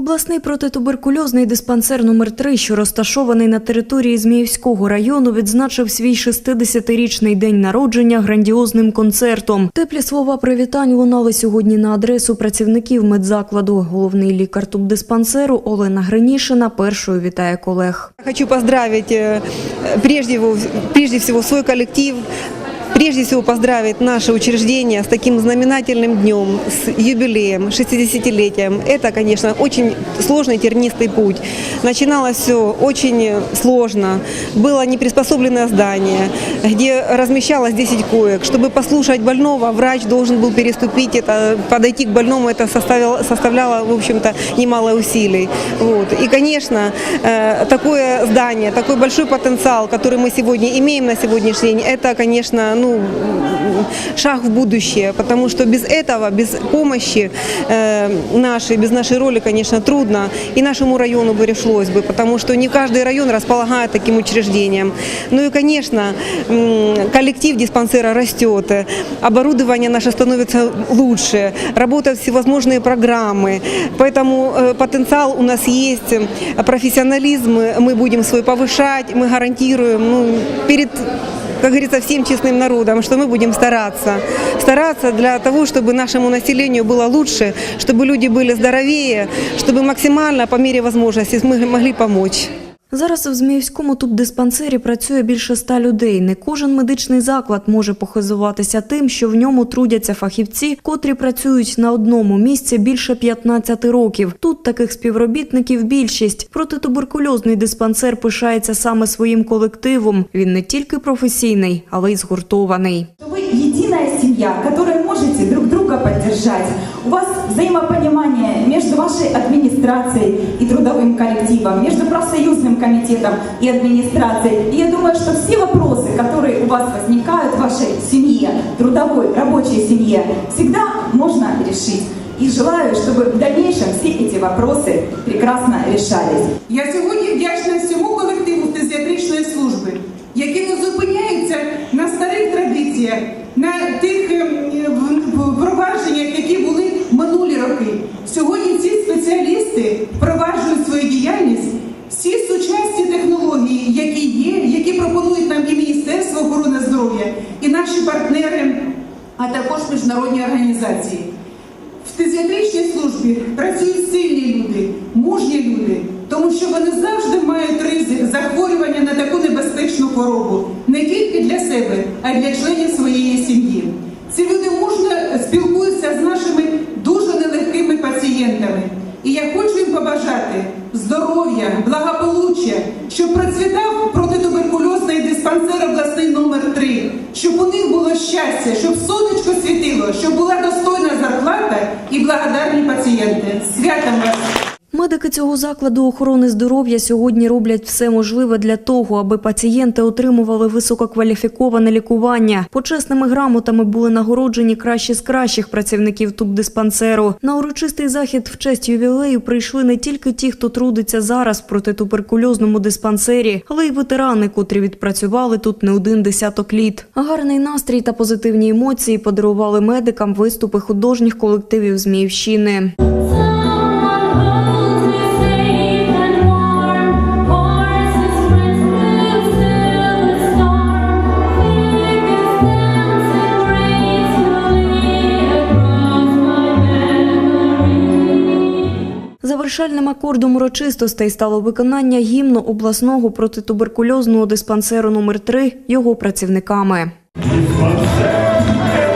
Обласний протитуберкульозний диспансер номер 3 що розташований на території Зміївського району, відзначив свій 60-річний день народження грандіозним концертом. Теплі слова привітань лунали сьогодні на адресу працівників медзакладу. Головний лікар тубдиспансеру Олена Гринішина першою вітає колег. Хочу поздравить э, прежде, всего свой коллектив, прежде всего поздравить наше учреждение с таким знаменательным днем, с юбилеем, 60-летием. Это, конечно, очень сложный тернистый путь. Начиналось все очень сложно. Было неприспособленное здание, где размещалось 10 коек. Чтобы послушать больного, врач должен был переступить это, подойти к больному, это составило, составляло, в общем-то, немало усилий. Вот. И, конечно, э, такое здание, такой большой потенциал, который мы сегодня имеем на сегодняшний день, это, конечно, ну, шаг в будущее, потому что без этого, без помощи э, нашей, без нашей роли, конечно, трудно. И нашему району бы пришлось бы, потому что не каждый район располагает таким учреждением. Ну и, конечно, коллектив диспансера растет, оборудование наше становится лучше, работают всевозможные программы, поэтому э, потенциал у нас есть, профессионализм мы будем свой повышать, мы гарантируем ну, перед как говорится, всем честным народом, что мы будем стараться. Стараться для того, чтобы нашему населению было лучше, чтобы люди были здоровее, чтобы максимально по мере возможности мы могли помочь. Зараз в Зміївському тубдиспансері працює більше ста людей. Не кожен медичний заклад може похизуватися тим, що в ньому трудяться фахівці, котрі працюють на одному місці більше 15 років. Тут таких співробітників більшість. Протитуберкульозний диспансер пишається саме своїм колективом. Він не тільки професійний, але й згуртований. Вы единая семья, которая можете друг друга поддержать. У вас взаимопонимание между вашей администрацией и трудовым коллективом, между профсоюзным комитетом и администрацией. И я думаю, что все вопросы, которые у вас возникают в вашей семье, трудовой, рабочей семье, всегда можно решить. И желаю, чтобы в дальнейшем все эти вопросы прекрасно решались. Я сьогодні вдячна всьому колективу здоров'я, і наші партнери, а також міжнародні організації. В фтизіатричній службі працюють сильні люди, мужні люди, тому що вони завжди мають ризик захворювання на таку небезпечну хворобу не тільки для себе, а й для членів своєї сім'ї. Ці люди мужно спілкуються з нашими дуже нелегкими пацієнтами. І я хочу їм побажати здоров'я, благополуччя, щоб процвітав протитуберкульозний диспансер 3 у них було щастя, щоб сонечко світило, щоб була достойна зарплата і благодарні пацієнти. Святом вас! Медики цього закладу охорони здоров'я сьогодні роблять все можливе для того, аби пацієнти отримували висококваліфіковане лікування. Почесними грамотами були нагороджені кращі з кращих працівників тубдиспансеру. На урочистий захід в честь ювілею прийшли не тільки ті, хто трудиться зараз в протитуберкульозному диспансері, але й ветерани, котрі відпрацювали тут не один десяток літ. Гарний настрій та позитивні емоції подарували медикам виступи художніх колективів Зміївщини. Завершальним акордом урочистостей стало виконання гімну обласного протитуберкульозного диспансеру номер 3 його працівниками. Диспансер